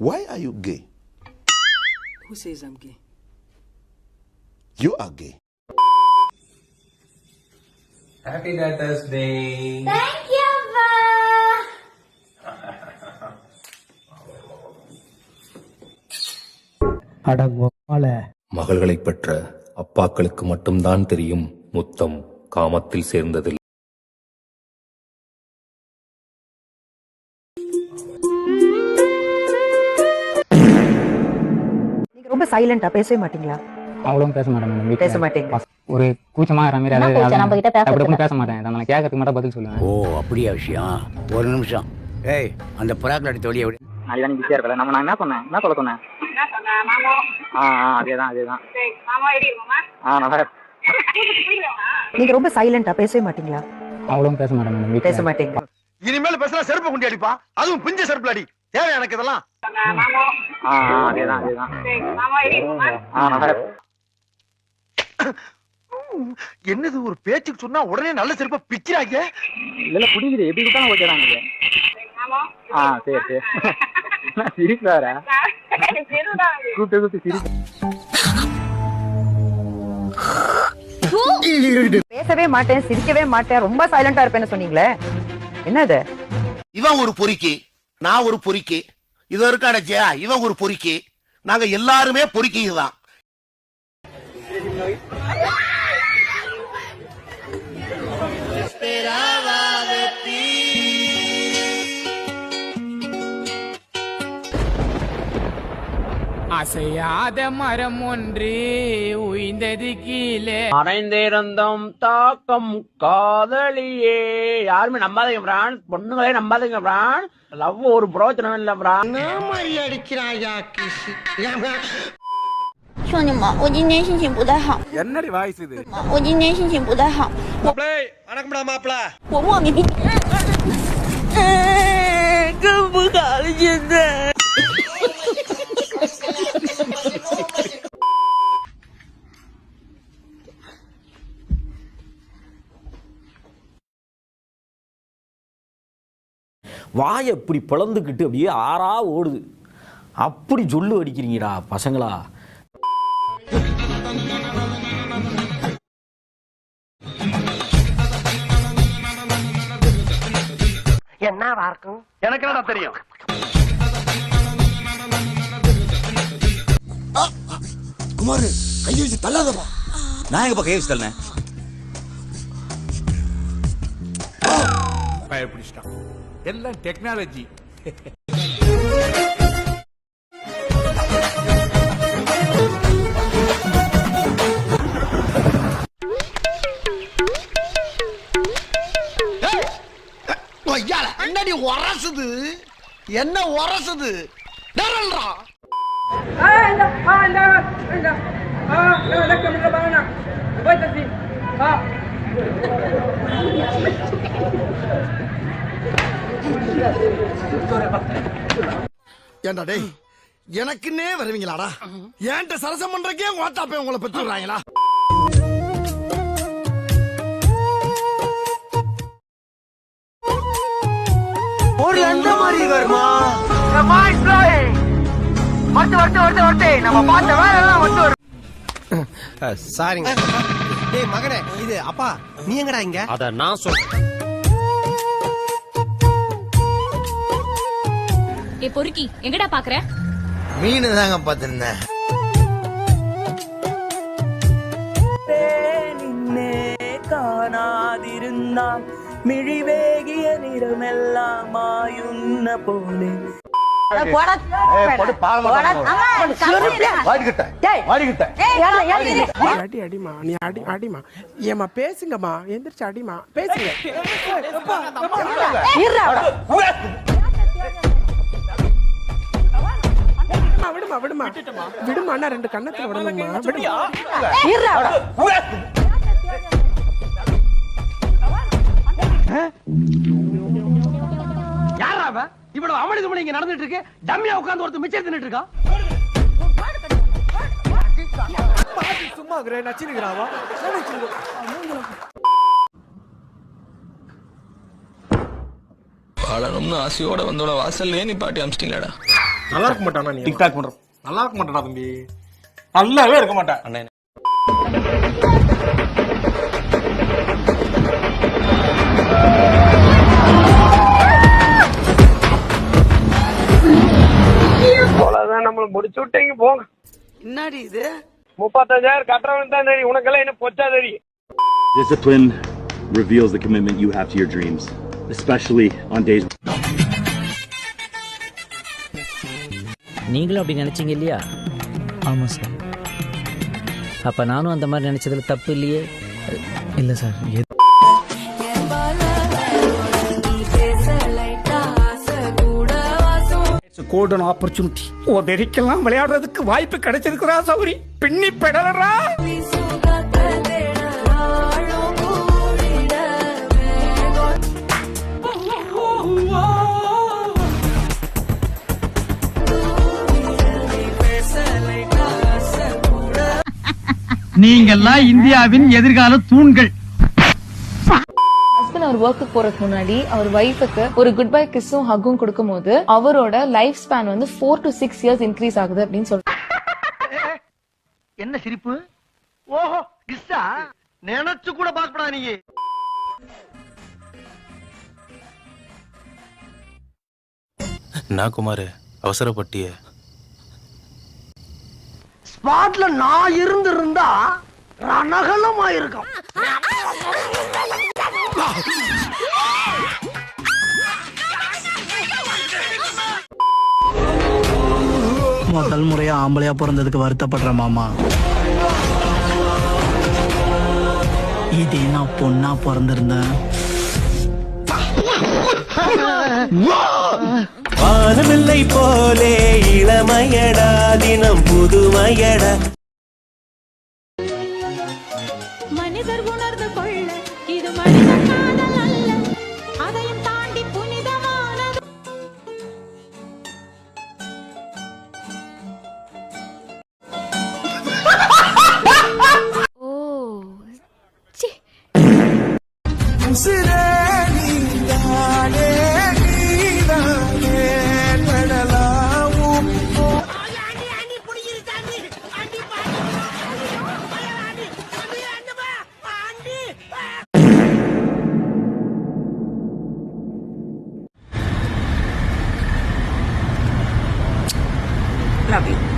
Why are you gay? Who says I'm gay? You are gay. Happy Daughter's Day. Thank you, Pa. மகள்களைப் பெற்ற அப்பாக்களுக்கு மட்டும்தான் தெரியும் முத்தம் காமத்தில் சேர்ந்ததில்லை நீங்க ரொம்ப சைலண்டா பேசவே மாட்டீங்களா? அவ்வளவும் பேச மாட்டேன் மேடம். பேச மாட்டீங்க. ஒரு கூச்சமா இருக்கிற மாதிரி அதாவது? நம்ம கிட்ட பேசுறதுக்கு? அப்படி பேச மாட்டேன். நான் கேட்கறதுக்கு மட்டும் பதில் சொல்லுவேன் ஓ அப்படியா விஷயம்? ஒரு நிமிஷம். ஏய் அந்த புறாக்கள் அடி தொழிய விடு. நாளைக்கு தான் பிஸியா இருக்கல. நம்ம நான் என்ன சொன்னேன் என்ன சொல்ல சொன்னேன்? ஆ ஆ அதேதான் அதேதான். ஆ நல்லா. நீங்க ரொம்ப சைலண்டா பேசவே மாட்டீங்களா? அவ்வளவும் பேச மாட்டேன் மேடம். பேச மாட்டீங்க. இனிமேல் பேசினா செருப்பு குண்டி அடிப்பா. அதுவும் பிஞ்ச செருப்புல அடி. தேவை எனக்கு இதெல்லாம். என்னது ஒரு பேச்சுக்கு சொன்னா உடனே நல்ல செருப்பை பிக்கிறாங்க இல்ல புரியுது. எப்படி தான் எனக்கு ஆ சரி சரி. என்ன சிரிப்பு வேற. கூப்பிட்டு கூப்பிட்டு சிரிப்பு. பேசவே மாட்டேன் சிரிக்கவே மாட்டேன். ரொம்ப சைலண்டா இருப்பேன்னு சொன்னீங்களே. என்னது? இவன் ஒரு பொறுக்கி. நான் ஒரு பொறுக்கி இது இருக்கானச்சியா இவன் ஒரு பொறுக்கி. நாங்க எல்லாருமே பொறுக்கிங்க தான் அசையாத மரம் ஒன்று உய்ந்தது கீழே மறைந்திருந்தோம் தாக்கம் காதலியே யாருமே நம்பாதீங்க பிரான் பொண்ணுங்களே நம்பாதீங்க பிரான் லவ் ஒரு பிரோஜனம் இல்ல பிரான் 兄弟们，我今天心情不太好。 என்னடி வாய்ஸ் இது 我今天心情不太好， அடக்கம்டா மாப்பிள 我莫名，更不好了，现在。 வாயை இப்படி பிளந்துக்கிட்டு அப்படியே ஆறா ஓடுது. அப்படி சொல்லு அடிக்கிறீங்கடா பசங்களா. எனக்கு என்னடா தெரியும்? குமார் கையை வச்சு தள்ளாதப்பா நான் எங்கப்பா கையை வச்சு தள்ளேன் பயப்பிடிச்சிட்டான் எல்லாம் டெக்னாலஜி என்னடி உரசுது என்ன உரசுது நிரல்றா ஏண்டா டேய் எனக்குன்னே வருவீங்களாடா? ஏன்ட்ட சரசம் பண்றக்கே ஓட்டாப்பே உங்களை பெற்றுறாங்களா ஒரு அந்த மாதிரி வருமா? சாரிங்க. டேய் மகனே இது அப்பா நீ எங்கடா இங்க? அத நான் சொல். ஏ பொறுக்கி எங்கடா பாக்குற? மீன் தாங்க பார்த்திருந்தேன் காணாதிருந்தான். மிழிவேகிய நிறமெல்லாம் மாயுன்ன போலே. அடி அடிமா நீ அடி அடிமா ஏமா பேசுங்கம்மா. எந்திரிச்சு அடிமா பேசுங்க. விடுமா விடுமா விடுமா அண்ணா ரெண்டு கண்ணத்துல விடணுமா விடுமா இவ்வளவு அமளி துமளி இங்க நடந்துட்டு இருக்கு. டம்மியா உட்கார்ந்து ஒருத்தர் மிச்சம் தின்னுட்டு இருக்கான். சும்மா நச்சினுக்கிறாவா வாழணும்னு ஆசையோட வந்தோட வாசல்லே நீ பாட்டி அமிச்சிட்டீங்களாடா? நல்லா இருக்க மாட்டானா நீ? டிக்டாக் பண்றோம். நல்லா இருக்க மாட்டானா தம்பி? நல்லாவே இருக்க மாட்டேன் அண்ணே முடிச்சு விட்டீங்க போங்க. என்னடி இது? முப்பத்தஞ்சாயிரம் கட்டுறவன் தான் தெரியும். உனக்கெல்லாம் என்ன பொச்சா தெரியும். Discipline reveals the commitment you have to your dreams, especially on days. நீங்களும் அப்படி நினைச்சீங்க இல்லையா? ஆமா சார் அப்ப நானும் அந்த மாதிரி நினைச்சதுல தப்பு இல்லையே? இல்ல சார் கோல்டன் ஆப்பர்ச்சுனிட்டி உதறிக்கெல்லாம் விளையாடுறதுக்கு வாய்ப்பு கிடைச்சிருக்கிறா சௌரி? பின்னி பெடலரா நீங்கெல்லாம் இந்தியாவின் எதிர்கால தூண்கள். அவர் ஒர்க்கு போறதுக்கு முன்னாடி அவர் ஒய்ஃபுக்கு ஒரு குட் பை கிஸும் ஹக்கும் கொடுக்கும்போது அவரோட லைஃப் ஸ்பேன் வந்து four to six years increase ஆகுது அப்படின்னு சொல்றாங்க என்ன சிரிப்பு? ஓஹோ கிஸ்ஸா? நினைச்சு கூட பாக்கப்படா நீ. நான் குமார் அவசரப்பட்டிய. ஸ்பாட்ல நான் இருந்திருந்தா ரணகலமா இருக்கும் முதல் முறையா ஆம்பளையா பிறந்ததுக்கு வருத்தப்படுற மாமா. இதே நான் பொண்ணா பிறந்திருந்தேன். வானவில்லை போலே இளமையடா தினம் புதுமையடா. இது மனித para ver.